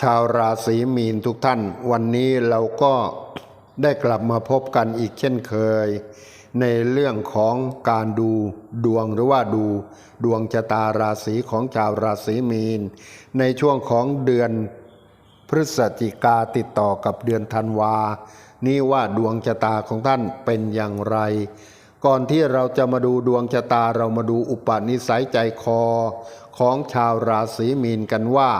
ชาวราศีมีนทุกท่าน วันนี้เราก็ได้กลับมาพบกันอีกเช่นเคย ในเรื่องของการดูดวงหรือว่าดู ดวงชะตาราศีของชาวราศีมีน ในช่วงของเดือนพฤศจิกาติดต่อกับเดือนธันวา นี่ว่าดวงชะตาของท่านเป็นอย่างไร ก่อนที่เราจะมาดูดวงชะตาเรามาดูอุปนิสัยใจคอ ของชาวราศีมีนกันว่า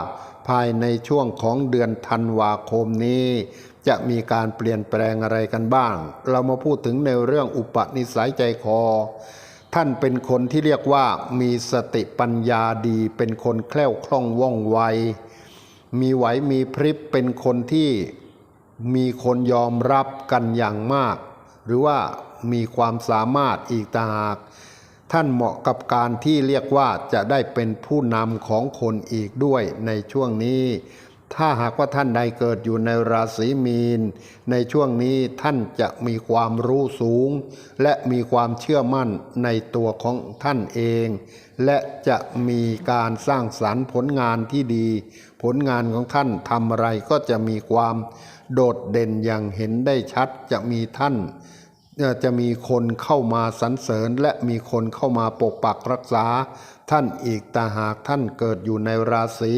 ภายในช่วงของเดือนธันวาคมนี้ จะมีการเปลี่ยนแปลงอะไรกันบ้าง เรามาพูดถึงในเรื่องอุปนิสัยใจคอ ท่านเป็นคนที่เรียกว่ามีสติปัญญาดีเป็นคนแคล่วคล่องว่องไว มีไหวมีพริบเป็นคนที่มีคนยอมรับกันอย่างมาก หรือว่ามีความสามารถอีกต่างหาก ท่านเหมาะกับการที่เรียกว่าจะได้เป็นผู้นำของคนอีกด้วยในช่วงนี้ ถ้าหากว่าท่านใดเกิดอยู่ในราศีมีน ในช่วงนี้ท่านจะมีความรู้สูง และมีความเชื่อมั่นในตัวของท่านเอง และจะมีการสร้างสรรค์ผลงานที่ดี ผลงานของท่านทำอะไรก็จะมีความโดดเด่นอย่างเห็นได้ชัดจะมีท่าน จะมีคนเข้ามาสรรเสริญและมีคนเข้ามาปกปักรักษา ท่านอีกแต่หากท่านเกิดอยู่ในราศี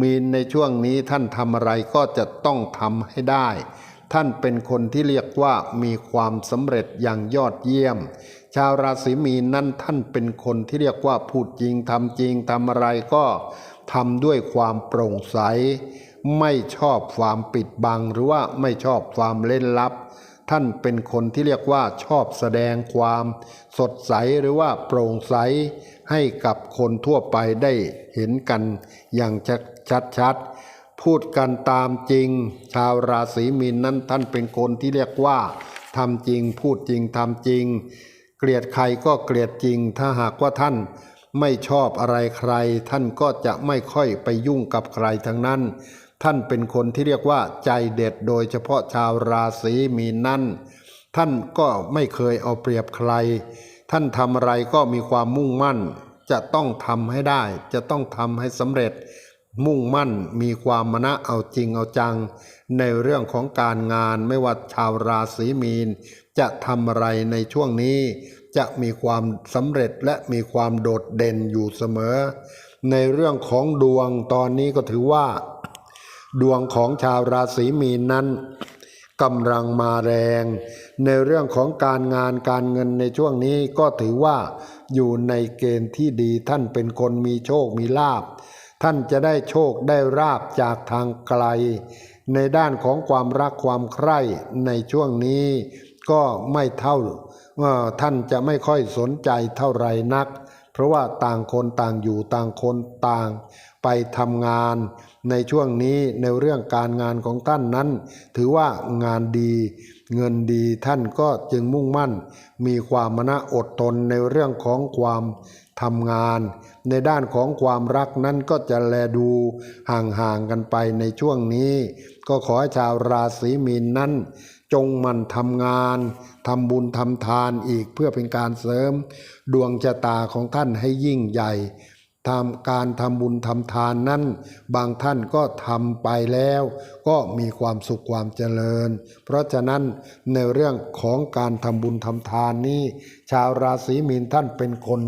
มีนในช่วงนี้ท่านทำอะไรก็จะต้องทำให้ได้ ท่านเป็นคนที่เรียกว่ามีความสำเร็จอย่างยอดเยี่ยม ชาวราศีมีนนั้นท่านเป็นคนที่เรียกว่าพูดจริงทำจริงทำอะไรก็ทำด้วยความโปร่งใส ไม่ชอบความปิดบังหรือว่าไม่ชอบความเล่นลับ ท่านเป็นคนที่เรียกว่าชอบแสดงความสดใสหรือว่าโปร่งใสให้กับคนทั่วไปได้เห็นกันอย่างชัดๆ พูดกันตามจริง ชาวราศีมีนนั้นท่านเป็นคนที่เรียกว่าทำจริง พูดจริงทำจริง เกลียดใครก็เกลียดจริง ถ้าหากว่าท่านไม่ชอบอะไรใคร ท่านก็จะไม่ค่อยไปยุ่งกับใครทั้งนั้น ท่านเป็นคนที่เรียกว่าใจเด็ดโดยเฉพาะชาวราศีมีนนั้นท่านก็ไม่เคยเอาเปรียบใคร ท่านทำอะไรก็มีความมุ่งมั่น จะต้องทำให้ได้ จะต้องทำให้สำเร็จ มุ่งมั่นมีความมณะเอาจริงเอาจัง ในเรื่องของการงานไม่ว่าชาวราศีมีน จะทำอะไรในช่วงนี้ จะมีความสำเร็จและมีความโดดเด่นอยู่เสมอ ในเรื่องของดวงตอนนี้ก็ถือว่า ดวงของชาวราศีมีนนั้นกำลังมาแรง ในเรื่องของการงานการเงินในช่วงนี้ก็ถือว่าอยู่ในเกณฑ์ที่ดีท่านเป็นคนมีโชคมีลาภท่านจะได้โชคได้ราบจากทางไกล ในด้านของความรักความใคร่ในช่วงนี้ก็ไม่เท่าท่านจะไม่ค่อยสนใจเท่าไหรนัก เพราะว่าต่างคนต่างอยู่ต่างคนต่างไปทำงาน ในช่วงนี้ในเรื่องการงานของท่านนั้น ถือว่างานดี เงินดีท่านก็จึงมุ่งมั่น มีความมณะอดทนในเรื่องของความ ทำงาน ในด้านของความรักนั้นก็จะแลดูห่างๆกันไปในช่วงนี้ ก็ขอให้ชาวราศีมีนนั้น จงมันทำงานทำบุญทำทานอีกเพื่อเป็นการเสริม ดวงชะตาของท่านให้ยิ่งใหญ่ ทำการทำบุญทำทานนั้น บางท่านก็ทำไปแล้ว ก็มีความสุขความเจริญ เพราะฉะนั้นในเรื่องของการทำบุญทำทานนี้ ชาวราศีมีนท่านเป็นคน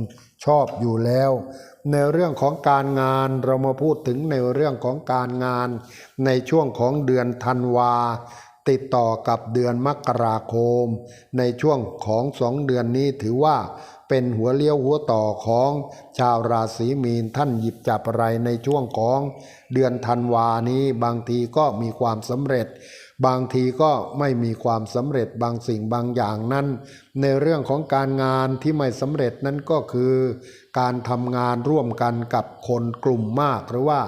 ชอบอยู่แล้ว ในเรื่องของการงานเรามาพูดถึงในเรื่องของการงาน ในช่วงของเดือนธันวา ติดต่อกับเดือนมกราคม ในช่วงของสองเดือนนี้ถือว่าเป็นหัวเลี้ยวหัวต่อของชาวราศีมีนท่านหยิบจับอะไรในช่วงของเดือนธันวานี้บางทีก็มีความสำเร็จ บางทีก็ไม่มีความสำเร็จบางสิ่งบางอย่างนั้น ในเรื่องของการงานที่ไม่สำเร็จนั้นก็คือ การทำงานร่วมกันกับคนกลุ่มมาก หรือว่า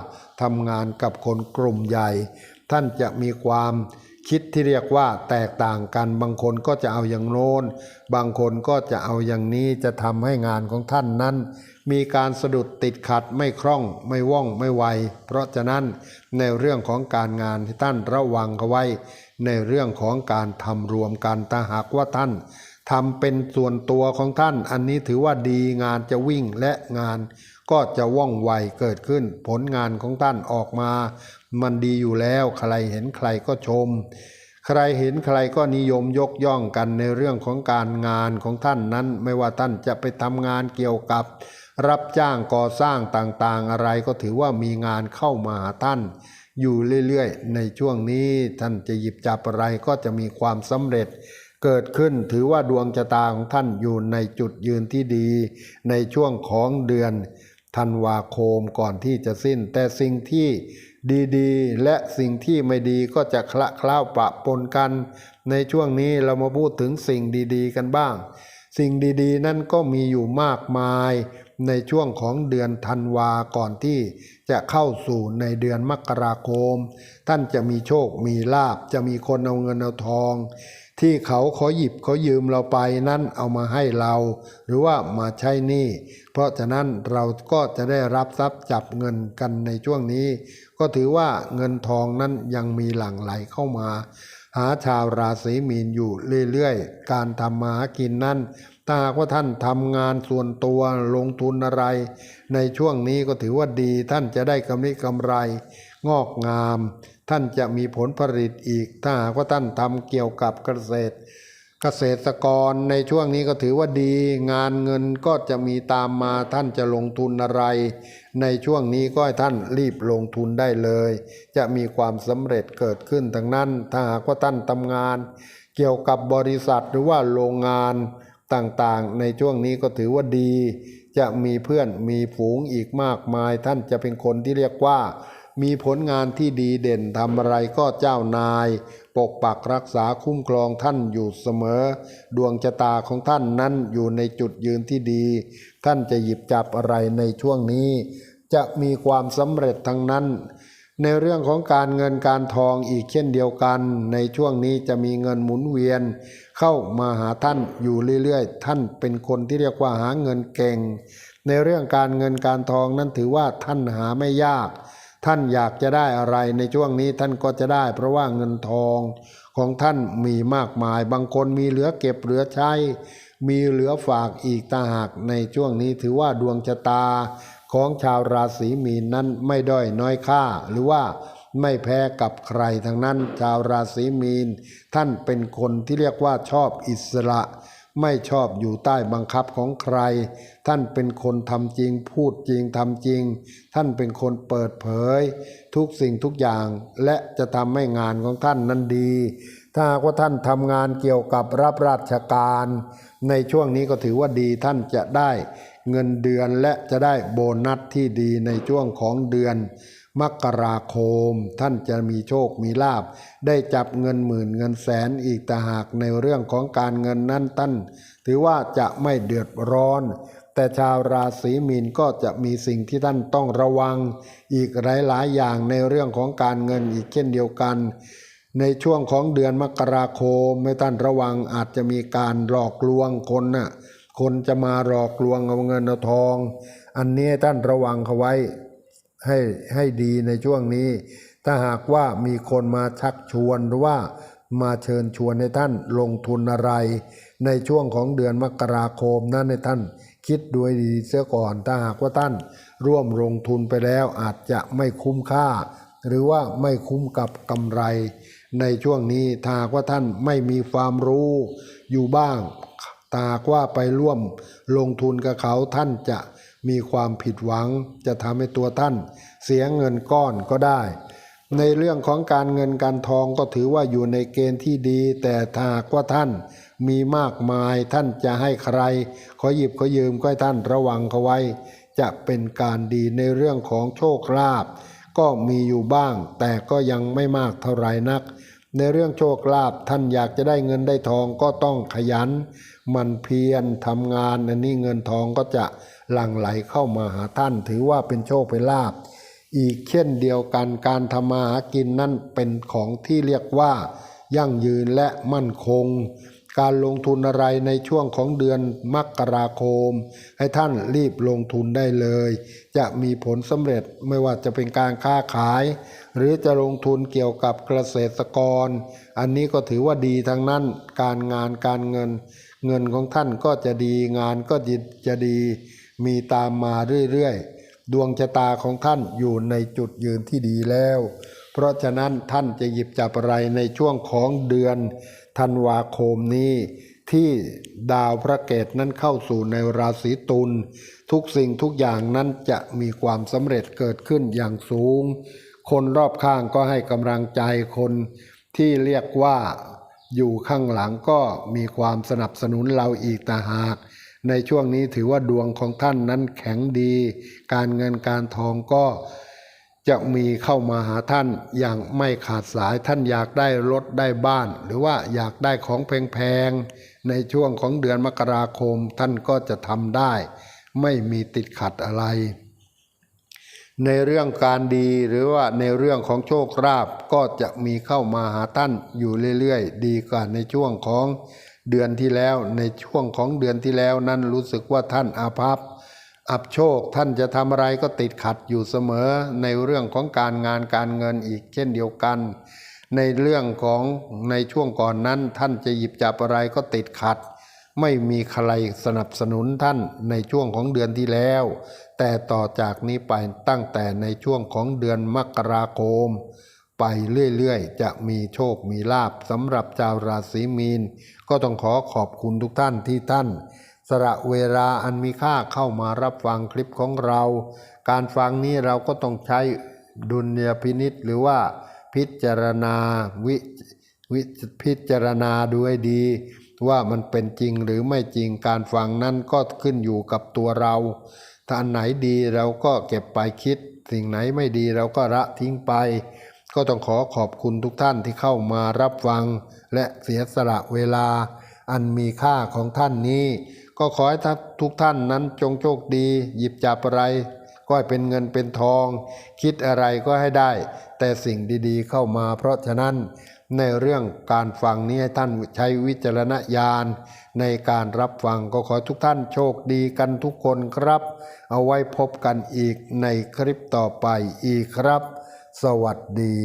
ทำงานกับคนกลุ่มใหญ่ ท่านจะมีความ คิดที่เรียกว่าแตกต่างกัน บางคนก็จะเอาอย่างโน้น บางคนก็จะเอาอย่างนี้จะทำให้งานของท่านนั้น มีการสะดุดติดขัดไม่คล่องไม่ว่องไม่ไว เพราะฉะนั้นในเรื่องของการงานที่ท่านระวังเอาไว้ ในเรื่องของการทำรวมกันถ้าหากว่าท่านทำเป็นส่วนตัวของท่าน อันนี้ถือว่าดีงานจะวิ่งและงานก็จะว่องไวเกิดขึ้น ผลงานของท่านออกมา มันดีอยู่แล้วใครเห็นใครก็ชม ใครเห็นใครก็นิยมยกย่องกันในเรื่องของการงานของท่านนั้น ไม่ว่าท่านจะไปทำงานเกี่ยวกับ รับจ้างก่อสร้างต่างๆ อะไรก็ถือว่ามีงานเข้ามาหาท่านอยู่เรื่อยๆ ในช่วงนี้ท่านจะหยิบจับอะไรก็จะมีความสำเร็จเกิดขึ้นถือว่าดวงชะตาของท่านอยู่ในจุดยืนที่ดี ในช่วงของเดือน ธันวาคมก่อนที่จะสิ้น แต่สิ่งที่ดีๆ และสิ่งที่ไม่ดีก็จะคละเคล้าปะปนกัน ในช่วงนี้เรามาพูดถึงสิ่งดีๆ กันบ้าง สิ่งดีๆ นั่นก็มีอยู่มากมาย ในช่วงของเดือนธันวาก่อนที่จะเข้าสู่ในเดือนมกราคม ท่านจะมีโชคมีลาบจะมีคนเอาเงินเอาทอง ที่เขาขอหยิบเขายืมเราไปนั่นเอามาให้เรา หรือว่ามาใช้หนี้เพราะฉะนั้นเราก็จะได้รับทรัพย์จับเงินกันในช่วงนี้ ก็ถือว่าเงินทองนั้นยังมีหลั่งไหลเข้ามา หาชาวราศีมีนอยู่เรื่อยๆ การทำมาหากินนั้น ถ้าหากว่าท่านทำงานส่วนตัวลงทุนอะไร ในช่วงนี้ก็ถือว่าดีท่านจะได้กำไรกำไร งอกงาม ท่านจะมีผลผลิตอีก ถ้าหากว่าท่านทำเกี่ยวกับเกษตร เกษตรกรในช่วงนี้ก็ถือว่าดี งานเงินก็จะมีตามมาท่านจะลงทุนอะไร ในช่วงนี้ก็ให้ท่านรีบลงทุนได้เลย จะมีความสำเร็จเกิดขึ้นทั้งนั้น ถ้าหากว่าท่านทำงาน เกี่ยวกับบริษัทหรือว่าโรงงาน ต่างๆ ในช่วงนี้ก็ถือว่าดี จะมีเพื่อนมีฝูงอีกมากมาย ท่านจะเป็นคนที่เรียกว่า มีผลงานที่ดีเด่นทำอะไรก็เจ้านาย ปกปักรักษาคุ้มครองท่านอยู่เสมอ ดวงชะตาของท่านนั้นอยู่ในจุดยืนที่ดี ท่านจะหยิบจับอะไรในช่วงนี้ จะมีความสำเร็จทั้งนั้น ในเรื่องของการเงินการทองอีกเช่นเดียวกัน ในช่วงนี้จะมีเงินหมุนเวียน เข้ามาหาท่านอยู่เรื่อยๆ ท่านเป็นคนที่เรียกว่าหาเงินเก่ง ในเรื่องการเงินการทองนั้นถือว่าท่านหาไม่ยาก ท่านอยากจะได้อะไรในช่วงนี้ท่านก็จะได้ เพราะว่าเงินทองของท่านมีมากมาย บางคนมีเหลือเก็บเหลือใช้ มีเหลือฝากอีกตาหากในช่วงนี้ถือว่าดวงชะตา ของชาวราศีมีนนั้นไม่ด้อยน้อยค่า หรือว่าไม่แพ้กับใครทั้งนั้น ชาวราศีมีน ท่านเป็นคนที่เรียกว่าชอบอิสระ ไม่ชอบอยู่ใต้บังคับของใคร ท่านเป็นคนทำจริง พูดจริงทำจริง ท่านเป็นคนเปิดเผย ทุกสิ่งทุกอย่างและจะทำให้งานของท่านนั้นดี ถ้าว่าท่านทำงานเกี่ยวกับรับราชการ ในช่วงนี้ก็ถือว่าดีท่านจะได้ เงินเดือนและจะได้โบนัสที่ดีในช่วงของเดือน มกราคม ท่านจะมีโชคมีลาบ ได้จับเงินหมื่นเงินแสนอีกแต่หากในเรื่องของการเงินนั้นท่านถือว่าจะไม่เดือดร้อน แต่ชาวราศีมีนก็จะมีสิ่งที่ท่านต้องระวัง อีกหลายๆอย่างในเรื่องของการเงินอีกเช่นเดียวกันในช่วงของเดือนมกราคมให้ท่านระวังอาจจะมีการหลอกลวงคนน่ะ คนจะมาหลอกลวงเอาเงินเอาทอง อันนี้ท่านระวังเขาไว้ให้ให้ดีในช่วงนี้ ถ้าหากว่ามีคนมาชักชวนหรือว่ามาเชิญชวนให้ท่านลงทุนอะไร ในช่วงของเดือนมกราคมนั้นให้ท่านคิดดูให้ดีเสียก่อน ถ้าหากว่าท่านร่วมลงทุนไปแล้วอาจจะไม่คุ้มค่า หรือว่าไม่คุ้มกับกำไร ในช่วงนี้ถ้าหากว่าท่านไม่มีความรู้อยู่บ้าง ตากว่าไปร่วมลงทุนกับเขาท่านจะมีความผิดหวัง จะทำให้ตัวท่าน เสียเงินก้อนก็ได้ ในเรื่องของการเงินการทองก็ถือว่าอยู่ในเกณฑ์ที่ดี แต่ถ้ากว่าท่านมีมากมายท่านจะให้ใคร ขอหยิบขอยืมก็ให้ท่านระวังเขาไว้ จะเป็นการดีในเรื่องของโชคลาภก็มีอยู่บ้าง แต่ก็ยังไม่มากเท่าไรนัก ในเรื่องโชคลาภท่านอยากจะได้เงินได้ทองก็ต้องขยันมันเพียรทำงานอันนี้เงินทองก็จะหลั่งไหลเข้ามาหาท่าน ถือว่าเป็นโชคเป็นลาภอีกเช่นเดียวกันการทำมาหากินนั่นเป็นของที่เรียกว่า ยั่งยืนและมั่นคง การลงทุนอะไรในช่วงของเดือนมกราคม ให้ท่านรีบลงทุนได้เลย จะมีผลสำเร็จไม่ว่าจะเป็นการค้าขาย หรือจะลงทุนเกี่ยวกับเกษตรกร อันนี้ก็ถือว่าดีทั้งนั้นการงานการเงิน เงินของท่านก็จะดีงานก็จะดี มีตามมาเรื่อยๆ ดวงชะตาของท่านอยู่ในจุดยืนที่ดีแล้ว เพราะฉะนั้นท่านจะหยิบจับอะไรในช่วงของเดือน ธันวาคมนี้ ที่ดาวพระเกตนั้นเข้าสู่ในราศีตุลทุกสิ่งทุกอย่างนั้นจะมีความสำเร็จเกิดขึ้นอย่างสูง คนรอบข้างก็ให้กำลังใจคนที่เรียกว่าอยู่ข้างหลังก็มีความสนับสนุนเราอีกต่างหาก ในช่วงนี้ถือว่าดวงของท่านนั้นแข็งดี การเงินการทองก็ จะมีเข้ามาหาท่านอย่างไม่ขาดสายท่านอยากได้รถได้บ้าน หรือว่าอยากได้ของแพงๆในช่วงของเดือนมกราคมท่านก็จะทำได้ ไม่มีติดขัดอะไร ในเรื่องการดีหรือว่าในเรื่องของโชคลาภก็จะมีเข้ามาหาท่านอยู่เรื่อยๆ ดีกว่าในช่วงของเดือนที่แล้ว ในช่วงของเดือนที่แล้วนั้นรู้สึกว่าท่านอาภัพ อับโชคท่านจะทำอะไรก็ติดขัดอยู่เสมอในเรื่องของการงานการเงินอีกเช่นเดียวกัน ในเรื่องของในช่วงก่อนนั้น ท่านจะหยิบจับอะไรก็ติดขัด ไม่มีใครสนับสนุนท่านในช่วงของเดือนที่แล้ว แต่ต่อจากนี้ไปตั้งแต่ในช่วงของเดือนมกราคม ไปเรื่อยๆ จะมีโชคมีลาบสำหรับชาวราศีมีน ก็ต้องขอขอบคุณทุกท่านที่ท่าน สละเวลาอันมีค่าเข้ามารับฟังคลิปของเรา การฟังนี้เราก็ต้องใช้ดุลยพินิษหรือว่าพิจารณาวิวิพิจารณาดูให้ดี ว่ามันเป็นจริงหรือไม่จริงการฟังนั้นก็ขึ้นอยู่กับตัวเรา ถ้าอันไหนดีเราก็เก็บไปคิด สิ่งไหนไม่ดีเราก็ละทิ้งไป ก็ต้องขอขอบคุณทุกท่านที่เข้ามารับฟัง และเสียสละเวลาอันมีค่าของท่านนี้ ก็ขอให้ทุกท่านนั้นจงโชคดี หยิบจับอะไร ก็ให้เป็นเงินเป็นทอง คิดอะไรก็ให้ได้ แต่สิ่งดีๆเข้ามา เพราะฉะนั้นในเรื่องการฟังนี้ให้ท่านใช้วิจารณญาณในการรับฟังก็ขอทุกท่านโชคดีกันทุกคนครับ เอาไว้พบกันอีกในคลิปต่อไปอีกครับ สวัสดี